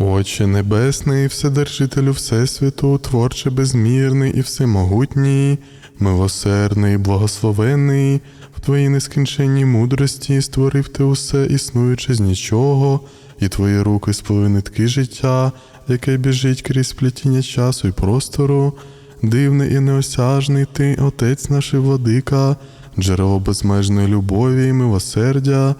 Отче Небесний, Вседержителю Всесвіту, творче безмірний і всемогутній, милосердний, благословенний, в Твоїй нескінченній мудрості створив Ти усе існуюче з нічого, і Твої руки сплили нитки життя, яке біжить крізь плетіння часу і простору. Дивний і неосяжний Ти, Отець наш і владика, джерело безмежної любові і милосердя,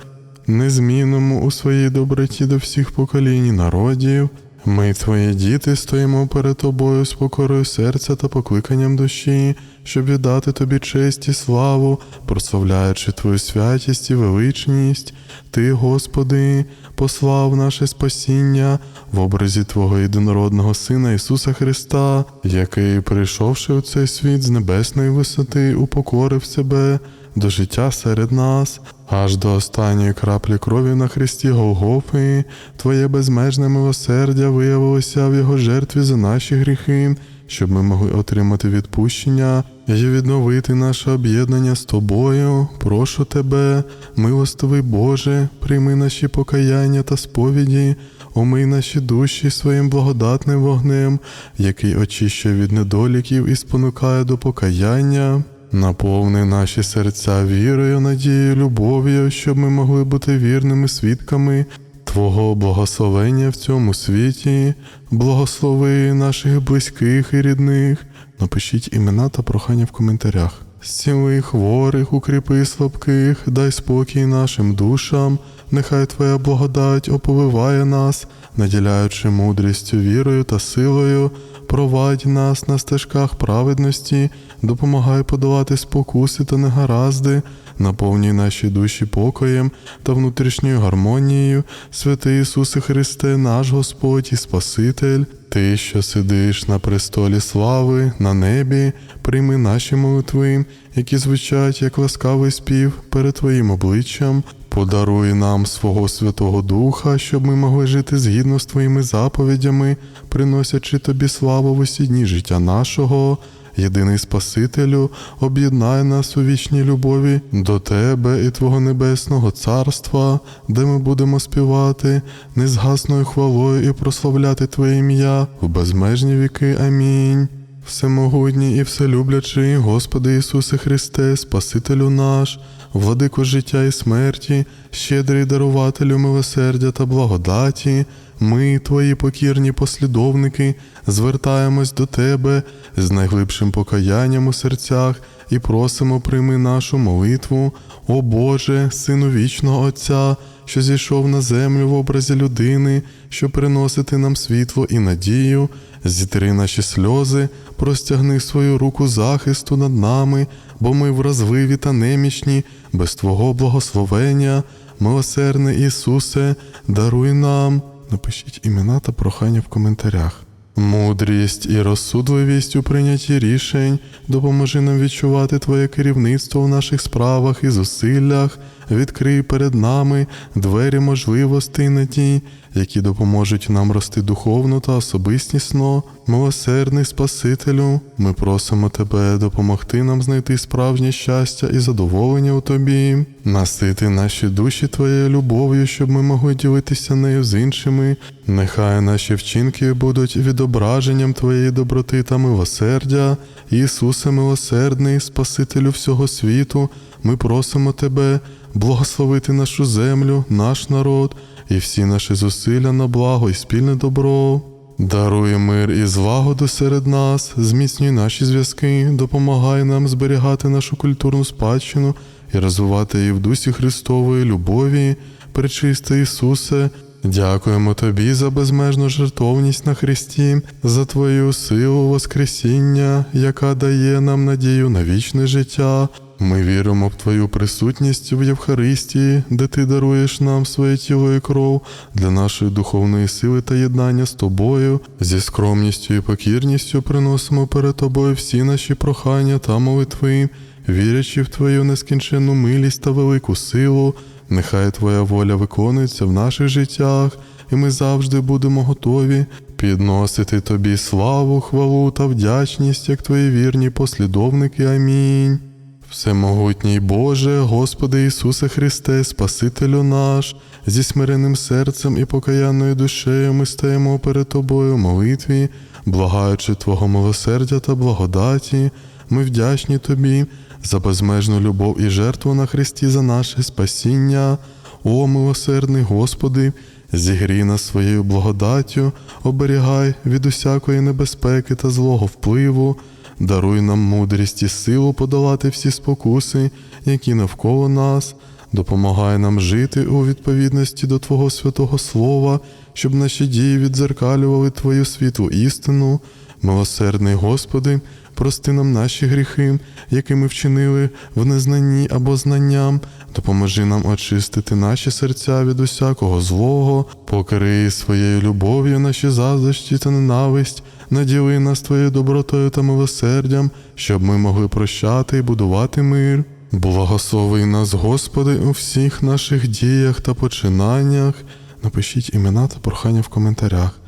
незмінному у своїй доброті до всіх поколінь і народів. Ми, твої діти, стоїмо перед тобою з покорою серця та покликанням душі, щоб віддати тобі честь і славу, прославляючи твою святість і величність. Ти, Господи, послав наше спасіння в образі Твого єдинородного Сина Ісуса Христа, який, прийшовши у цей світ з небесної висоти, упокорив себе до життя серед нас, аж до останньої краплі крові на хресті Голгофи, Твоє безмежне милосердя виявилося в Його жертві за наші гріхи, щоб ми могли отримати відпущення і відновити наше об'єднання з Тобою. Прошу Тебе, милостивий Боже, прийми наші покаяння та сповіді. Омий наші душі своїм благодатним вогнем, який очищує від недоліків і спонукає до покаяння. Наповни наші серця вірою, надією, любов'ю, щоб ми могли бути вірними свідками Твого благословення в цьому світі, благослови наших близьких і рідних. Напишіть імена та прохання в коментарях. Зціли хворих, укріпи слабких, дай спокій нашим душам, нехай Твоя благодать оповиває нас, наділяючи мудрістю, вірою та силою, провадь нас на стежках праведності, допомагай подолати спокуси та негаразди, наповнюй наші душі покоєм та внутрішньою гармонією, святий Ісусе Христе, наш Господь і Спаситель. Ти, що сидиш на престолі слави, на небі, прийми наші молитви, які звучать як ласкавий спів перед Твоїм обличчям. Подаруй нам свого Святого Духа, щоб ми могли жити згідно з Твоїми заповідями, приносячи Тобі славу в усі дні життя нашого. Єдиний Спасителю, об'єднай нас у вічній любові до Тебе і Твого Небесного Царства, де ми будемо співати незгасною хвалою і прославляти Твоє ім'я в безмежні віки. Амінь. Всемогутній і вселюблячий, Господи Ісусе Христе, Спасителю наш, владико життя і смерті, щедрий дарувателю милосердя та благодаті, ми, Твої покірні послідовники, звертаємось до Тебе з найглибшим покаянням у серцях і просимо прийми нашу молитву, о Боже, Сину вічного Отця, що зійшов на землю в образі людини, що приносити нам світло і надію, зітри наші сльози, простягни свою руку захисту над нами, бо ми вразливі та немічні, без Твого благословення, милосердний Ісусе, даруй нам. Напишіть імена та прохання в коментарях. Мудрість і розсудливість у прийнятті рішень допоможи нам відчувати Твоє керівництво в наших справах і зусиллях, відкрий перед нами двері можливостей і надій, які допоможуть нам рости духовно та особистісно. Милосердний Спасителю, ми просимо Тебе допомогти нам знайти справжнє щастя і задоволення у Тобі, насити наші душі Твоєю любов'ю, щоб ми могли ділитися нею з іншими. Нехай наші вчинки будуть відображенням Твоєї доброти та милосердя. Ісусе милосердний, Спасителю всього світу, ми просимо Тебе благословити нашу землю, наш народ і всі наші зусилля на благо і спільне добро. Даруй мир і злагоду серед нас, зміцнюй наші зв'язки, допомагай нам зберігати нашу культурну спадщину і розвивати її в дусі Христової любові, пречисте Ісусе. Дякуємо Тобі за безмежну жертовність на Христі, за Твою силу Воскресіння, яка дає нам надію на вічне життя. Ми віримо в Твою присутність в Євхаристії, де Ти даруєш нам своє тіло і кров для нашої духовної сили та єднання з Тобою. Зі скромністю і покірністю приносимо перед Тобою всі наші прохання та молитви, вірячи в Твою нескінченну милість та велику силу. Нехай Твоя воля виконується в наших життях, і ми завжди будемо готові підносити Тобі славу, хвалу та вдячність, як Твої вірні послідовники. Амінь. Всемогутній Боже, Господи Ісусе Христе, Спасителю наш, зі смиренним серцем і покаянною душею ми стаємо перед Тобою в молитві, благаючи Твого милосердя та благодаті, ми вдячні Тобі за безмежну любов і жертву на Христі за наше спасіння. О, милосердний Господи, зігрій нас своєю благодаттю, оберігай від усякої небезпеки та злого впливу, даруй нам мудрість і силу подолати всі спокуси, які навколо нас, допомагай нам жити у відповідності до Твого святого Слова, щоб наші дії відзеркалювали Твою світлу істину. Милосердний Господи, прости нам наші гріхи, які ми вчинили в незнанні або знанням, допоможи нам очистити наші серця від усякого злого, покрий своєю любов'ю наші заздрощі та ненависть, наділи нас Твоєю добротою та милосердям, щоб ми могли прощати і будувати мир. Благослови нас, Господи, у всіх наших діях та починаннях. Напишіть імена та прохання в коментарях.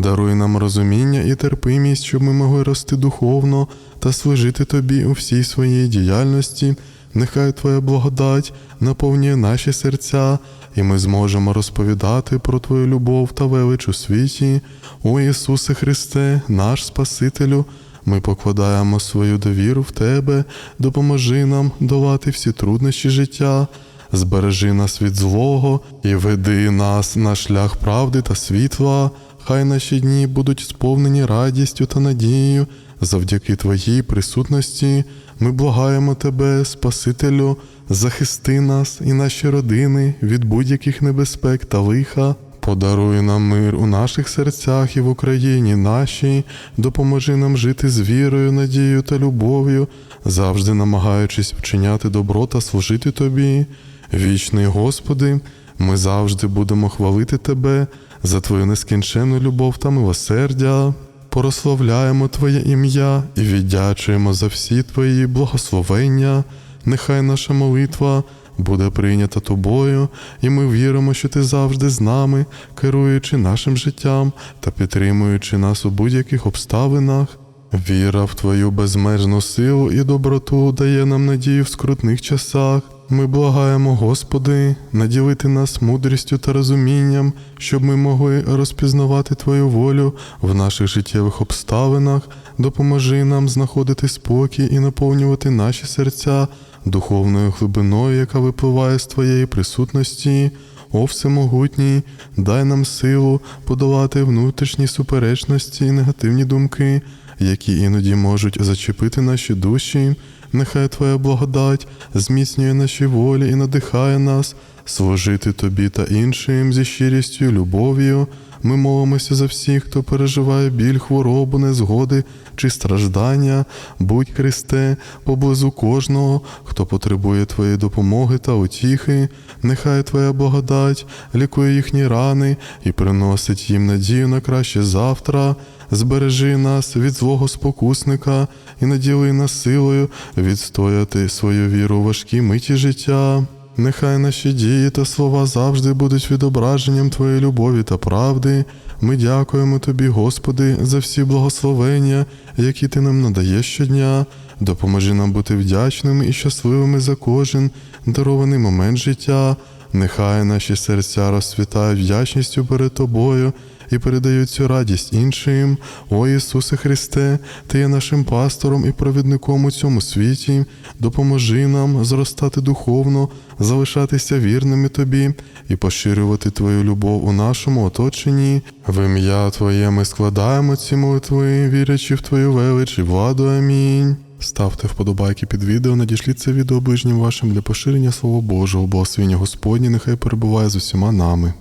Даруй нам розуміння і терпимість, щоб ми могли рости духовно та служити Тобі у всій своїй діяльності. Нехай Твоя благодать наповнює наші серця, і ми зможемо розповідати про Твою любов та велич у світі. О Ісусе Христе, наш Спасителю, ми покладаємо свою довіру в Тебе, допоможи нам долати всі труднощі життя. Збережи нас від злого і веди нас на шлях правди та світла. Хай наші дні будуть сповнені радістю та надією. Завдяки Твоїй присутності ми благаємо Тебе, Спасителю, захисти нас і наші родини від будь-яких небезпек та лиха. Подаруй нам мир у наших серцях і в Україні нашій, допоможи нам жити з вірою, надією та любов'ю, завжди намагаючись вчиняти добро та служити Тобі. Вічний Господи, ми завжди будемо хвалити Тебе за Твою нескінченну любов та милосердя. Прославляємо Твоє ім'я і віддячуємо за всі Твої благословення. Нехай наша молитва буде прийнята Тобою, і ми віримо, що Ти завжди з нами, керуючи нашим життям та підтримуючи нас у будь-яких обставинах. Віра в Твою безмежну силу і доброту дає нам надію в скрутних часах. Ми благаємо, Господи, наділити нас мудрістю та розумінням, щоб ми могли розпізнавати Твою волю в наших життєвих обставинах, допоможи нам знаходити спокій і наповнювати наші серця духовною глибиною, яка випливає з Твоєї присутності. О Всемогутній, дай нам силу подолати внутрішні суперечності і негативні думки, які іноді можуть зачепити наші душі. Нехай Твоя благодать зміцнює наші волі і надихає нас служити Тобі та іншим зі щирістю любов'ю. Ми молимося за всіх, хто переживає біль, хворобу, незгоди чи страждання. Будь Христе, поблизу кожного, хто потребує Твоєї допомоги та утіхи. Нехай Твоя благодать лікує їхні рани і приносить їм надію на краще завтра. Збережи нас від злого спокусника і наділи нас силою відстояти свою віру у важкі миті життя. Нехай наші дії та слова завжди будуть відображенням Твоєї любові та правди. Ми дякуємо Тобі, Господи, за всі благословення, які Ти нам надаєш щодня. Допоможи нам бути вдячними і щасливими за кожен дарований момент життя. Нехай наші серця розцвітають вдячністю перед Тобою і передають цю радість іншим. О Ісусе Христе, Ти є нашим пастором і провідником у цьому світі. Допоможи нам зростати духовно, залишатися вірними Тобі і поширювати Твою любов у нашому оточенні. В ім'я Твоє ми складаємо ці молитви, вірячи в Твою велич і владу. Амінь. Ставте вподобайки під відео, надішліть це відео ближнім вашим для поширення Слова Божого, благословення Господні, нехай перебуває з усіма нами.